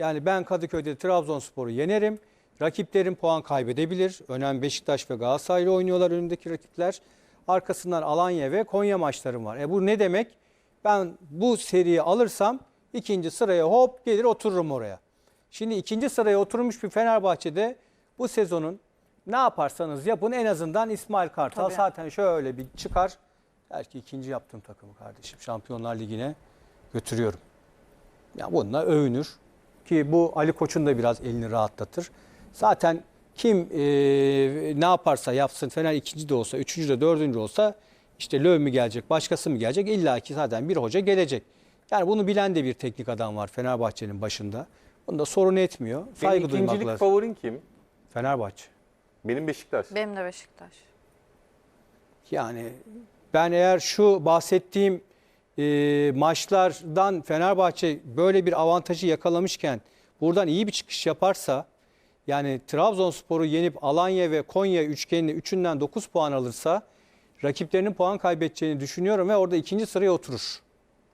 Yani ben Kadıköy'de Trabzonspor'u yenerim. Rakiplerim puan kaybedebilir. Önem Beşiktaş ve Galatasaray'la oynuyorlar önündeki rakipler. Arkasından Alanya ve Konya maçlarım var. E bu ne demek? Ben bu seriyi alırsam ikinci sıraya hop gelir otururum oraya. Şimdi ikinci sıraya oturmuş bir Fenerbahçe'de bu sezonun ne yaparsanız yapın en azından İsmail Kartal Tabii. zaten şöyle bir çıkar. Belki ikinci yaptığım takımı kardeşim Şampiyonlar Ligi'ne götürüyorum. Ya bununla övünür ki bu Ali Koç'un da biraz elini rahatlatır. Zaten kim e, ne yaparsa yapsın Fener ikinci de olsa, üçüncü de dördüncü olsa işte Löw mü gelecek, başkası mı gelecek? İlla ki zaten bir hoca gelecek. Yani bunu bilen de bir teknik adam var Fenerbahçe'nin başında. Bunda sorun etmiyor. Saygı duymak ikincilik lazım. favorin kim? Fenerbahçe. Benim Beşiktaş. Benim de Beşiktaş. Yani ben eğer şu bahsettiğim e, maçlardan Fenerbahçe böyle bir avantajı yakalamışken buradan iyi bir çıkış yaparsa yani Trabzonspor'u yenip Alanya ve Konya üçgenini üçünden 9 puan alırsa rakiplerinin puan kaybedeceğini düşünüyorum ve orada ikinci sıraya oturur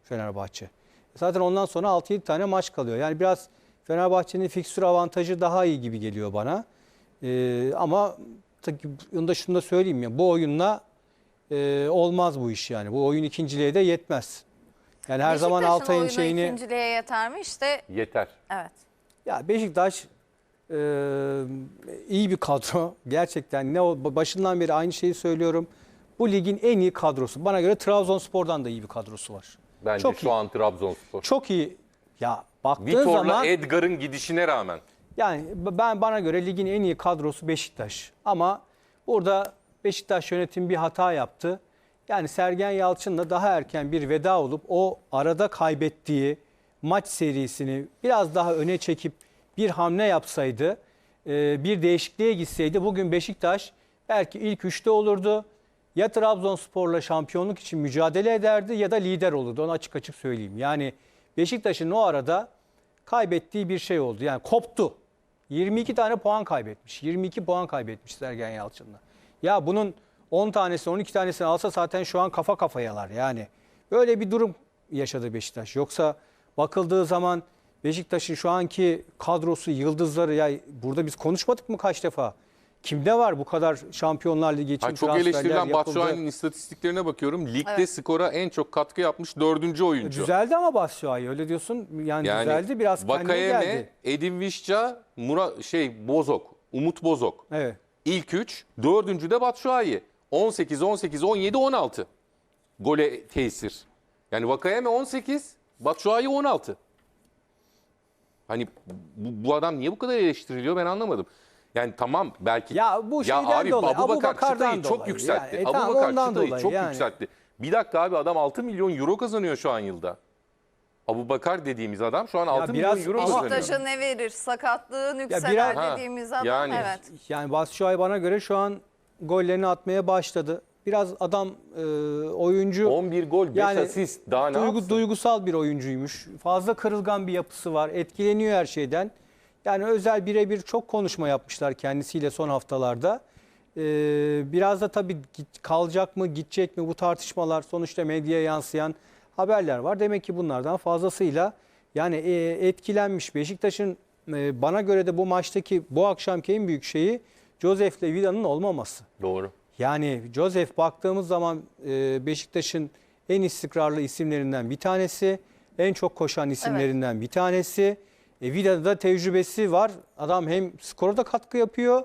Fenerbahçe. Zaten ondan sonra 6-7 tane maç kalıyor. Yani biraz Fenerbahçe'nin fikstür avantajı daha iyi gibi geliyor bana. Ee, ama tabii onu da şunu da söyleyeyim ya bu oyunla e, olmaz bu iş yani. Bu oyun ikinciliğe de yetmez. Yani her zaman Beşiktaş'ın Altay'ın oyunu şeyini ikinciliğe yeter mi? İşte Yeter. evet. ya Beşiktaş e, iyi bir kadro. Gerçekten ne o başından beri aynı şeyi söylüyorum. Bu ligin en iyi kadrosu. Bana göre Trabzonspor'dan da iyi bir kadrosu var. Bence Çok şu iyi. an Trabzonspor. Çok iyi. Ya baktığın Vitor'la zaman Edgar'ın gidişine rağmen. Yani ben bana göre ligin en iyi kadrosu Beşiktaş. Ama burada Beşiktaş yönetim bir hata yaptı. Yani Sergen Yalçın'la daha erken bir veda olup o arada kaybettiği maç serisini biraz daha öne çekip bir hamle yapsaydı, e, bir değişikliğe gitseydi bugün Beşiktaş belki ilk üçte olurdu. Ya Trabzonspor'la şampiyonluk için mücadele ederdi ya da lider olurdu. Onu açık açık söyleyeyim. Yani Beşiktaş'ın o arada kaybettiği bir şey oldu. Yani koptu. 22 tane puan kaybetmiş. 22 puan kaybetmiş Sergen Yalçın'la. Ya bunun 10 tanesi 12 tanesini alsa zaten şu an kafa kafayalar yani. Böyle bir durum yaşadı Beşiktaş. Yoksa bakıldığı zaman Beşiktaş'ın şu anki kadrosu, yıldızları ya burada biz konuşmadık mı kaç defa? Kimde var bu kadar Şampiyonlar Ligi için Ha, çok eleştirilen? Batshuayi'nin istatistiklerine bakıyorum. Ligde Evet. skora en çok katkı yapmış dördüncü oyuncu. Düzeldi ama Batshuayi öyle diyorsun. Yani, düzeldi biraz kendine Vakayeme, geldi. Edin Visca, Mura, şey Bozok, Umut Bozok. Evet. İlk üç, dördüncü de Batshuayi. 18, 18, 17, 16. Gole tesir. Yani Vakayeme 18, Batshuayi 16. Hani bu, bu adam niye bu kadar eleştiriliyor ben anlamadım. Yani tamam belki. Ya bu şeyden abi, dolayı, Abubakar Abubakar'dan çıtayı çok yükseltti. Yani, e, Abubakar ondan çıtayı çok yani. yükseltti. Bir dakika abi adam 6 milyon euro kazanıyor şu an yılda. Abubakar dediğimiz adam şu an 6 biraz milyon euro ama- kazanıyor. Beşiktaş'a ne verir? Sakatlığın yükseler biraz- Ha, dediğimiz adam. yani. Evet. Yani Batshuayi bana göre şu an gollerini atmaya başladı. Biraz adam e, oyuncu 11 gol, 5 Yani asist. Daha ne duygu, yapsın? duygusal bir oyuncuymuş. Fazla kırılgan bir yapısı var. Etkileniyor her şeyden. Yani özel birebir çok konuşma yapmışlar kendisiyle son haftalarda. Ee, biraz da tabii git- kalacak mı, gidecek mi bu tartışmalar sonuçta medyaya yansıyan haberler var. Demek ki bunlardan fazlasıyla yani e, etkilenmiş. Beşiktaş'ın e, bana göre de bu maçtaki bu akşamki en büyük şeyi Josef'le Vida'nın olmaması. Doğru. Yani Joseph baktığımız zaman e, Beşiktaş'ın en istikrarlı isimlerinden bir tanesi. En çok koşan isimlerinden bir tanesi. E, Vida'da da tecrübesi var. Adam hem skora da katkı yapıyor.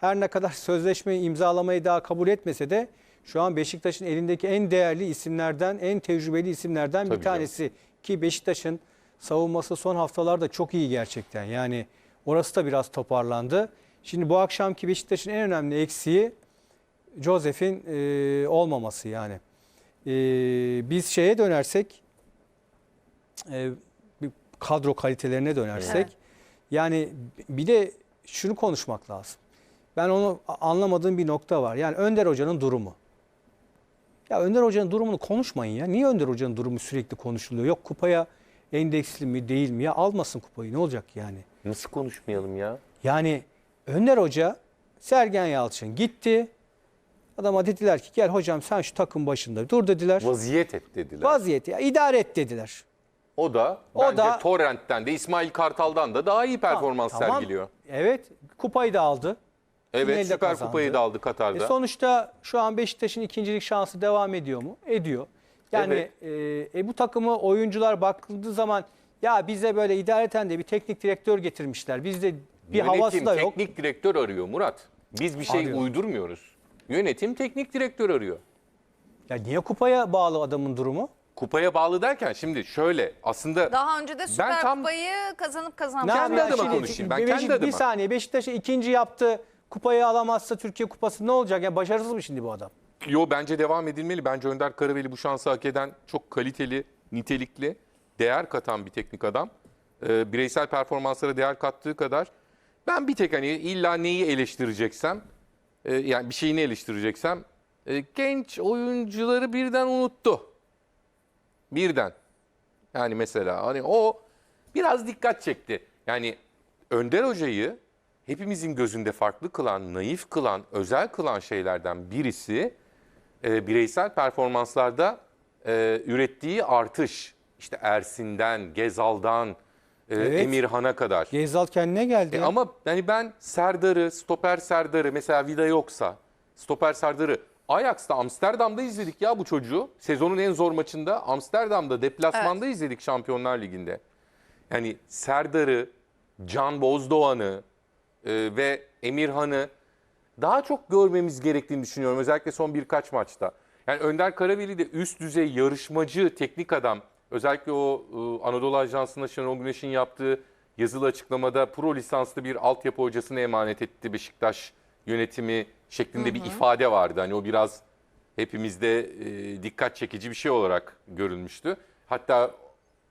Her ne kadar sözleşmeyi imzalamayı daha kabul etmese de şu an Beşiktaş'ın elindeki en değerli isimlerden, en tecrübeli isimlerden Tabii bir canım. tanesi. Ki Beşiktaş'ın savunması son haftalarda çok iyi gerçekten. Yani orası da biraz toparlandı. Şimdi bu akşamki Beşiktaş'ın en önemli eksiği Joseph'in e, olmaması yani. E, biz şeye dönersek, e, bir kadro kalitelerine dönersek, Evet. yani bir de şunu konuşmak lazım. Ben onu anlamadığım bir nokta var. Yani Önder Hoca'nın durumu. Ya Önder Hoca'nın durumunu konuşmayın ya. Niye Önder Hoca'nın durumu sürekli konuşuluyor? Yok kupaya endeksli mi değil mi? Ya almasın kupayı ne olacak yani? Nasıl konuşmayalım ya? Yani Önder Hoca Sergen Yalçın gitti. Adama dediler ki gel hocam sen şu takım başında dur dediler. Vaziyet et dediler. Vaziyeti ya idare et dediler. O da O bence da- Torrent'ten de İsmail Kartal'dan da daha iyi performans Tamam. sergiliyor. Evet kupayı da aldı. Evet Süper kazandı. Kupayı da aldı E Katar'da. sonuçta şu an Beşiktaş'ın ikincilik şansı devam ediyor mu? Ediyor. Yani e, e, bu takımı oyuncular bakıldığı zaman ya bize böyle idareten de bir teknik direktör getirmişler. Bizde bir Yönetim havası da yok. teknik direktör arıyor Murat. Biz bir şey Arıyor. uydurmuyoruz. Yönetim teknik direktör arıyor. Ya niye kupaya bağlı adamın durumu? Kupaya bağlı derken şimdi şöyle aslında Daha önce de Süper tam- Kupayı kazanıp Ne kazanmadı. Kendi adıma konuşayım ben, Beşik- kendi adıma. Bir saniye Beşiktaş'ı ikinci yaptı. Kupayı alamazsa Türkiye Kupası ne olacak? Ya başarısız mı şimdi bu adam? Yo bence devam edilmeli. Bence Önder Karaveli bu şansı hak eden çok kaliteli, nitelikli, değer katan bir teknik adam. Ee, bireysel performanslara değer kattığı kadar ben bir tek hani illa neyi eleştireceksem, e, yani bir şeyini eleştireceksem e, genç oyuncuları birden unuttu. Birden. Yani mesela hani o biraz dikkat çekti. Yani Önder Hoca'yı hepimizin gözünde farklı kılan, naif kılan, özel kılan şeylerden birisi e, bireysel performanslarda e, ürettiği artış. İşte Ersin'den, Gezal'dan, e, Evet. Emirhan'a kadar. Gezal kendine geldi. E ya. ama yani ben Serdar'ı, stoper Serdar'ı mesela Vida yoksa stoper Serdar'ı Ajax'ta Amsterdam'da izledik ya bu çocuğu. Sezonun en zor maçında Amsterdam'da deplasmanda izledik Şampiyonlar Ligi'nde. Yani Serdar'ı, Can Bozdoğan'ı e, ve Emirhan'ı daha çok görmemiz gerektiğini düşünüyorum. Özellikle son birkaç maçta. Yani Önder Karaveli de üst düzey yarışmacı, teknik adam. Özellikle o e, Anadolu Ajansı'nda Şenol Güneş'in yaptığı yazılı açıklamada pro lisanslı bir altyapı hocasına emanet etti Beşiktaş yönetimi şeklinde bir ifade vardı. Hani o biraz hepimizde e, dikkat çekici bir şey olarak görülmüştü. Hatta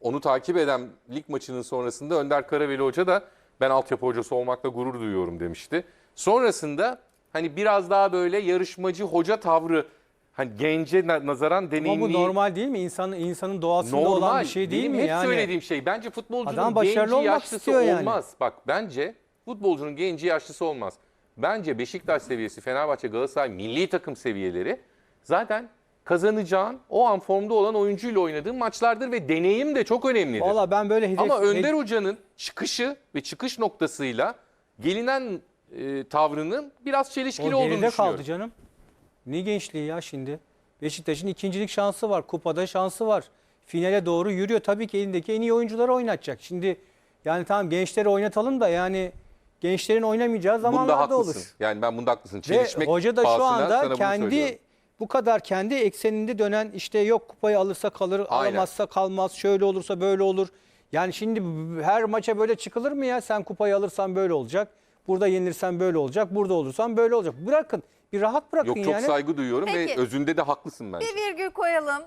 onu takip eden lig maçının sonrasında Önder Karaveli Hoca da ben altyapı hocası olmakla gurur duyuyorum demişti. Sonrasında hani biraz daha böyle yarışmacı hoca tavrı hani gence na- nazaran deneyimli. Ama bu normal değil mi? İnsanın insanın doğasında olan bir şey değil Benim mi? hep yani söylediğim şey. Bence futbolcunun Adam genci yaşlısı istiyor yani. olmaz. Bak bence futbolcunun genci yaşlısı olmaz. Bence Beşiktaş seviyesi, Fenerbahçe, Galatasaray milli takım seviyeleri zaten kazanacağın o an formda olan oyuncuyla oynadığın maçlardır ve deneyim de çok önemlidir. Valla ben böyle hedef... Ama Önder Hoca'nın çıkışı ve çıkış noktasıyla gelinen e, tavrının biraz o çelişkili olduğunu geride düşünüyorum. kaldı canım. Ne gençliği ya şimdi. Beşiktaş'ın ikincilik şansı var. Kupada şansı var. Finale doğru yürüyor. Tabii ki elindeki en iyi oyuncuları oynatacak. Şimdi yani tamam gençleri oynatalım da yani gençlerin oynamayacağı Bunda zamanlarda haklısın. olur. Yani ben bunda haklısın. Ve Çelişmek hoca da şu anda kendi. Bu kadar kendi ekseninde dönen işte yok kupayı alırsa kalır, Aynen. alamazsa kalmaz, şöyle olursa böyle olur. Yani şimdi her maça böyle çıkılır mı ya? Sen kupayı alırsan böyle olacak. Burada yenilirsen böyle olacak. Burada olursan böyle olacak. Bırakın. Bir rahat bırakın Yok çok yani. saygı duyuyorum ve Peki. özünde de haklısın bence. Bir virgül koyalım.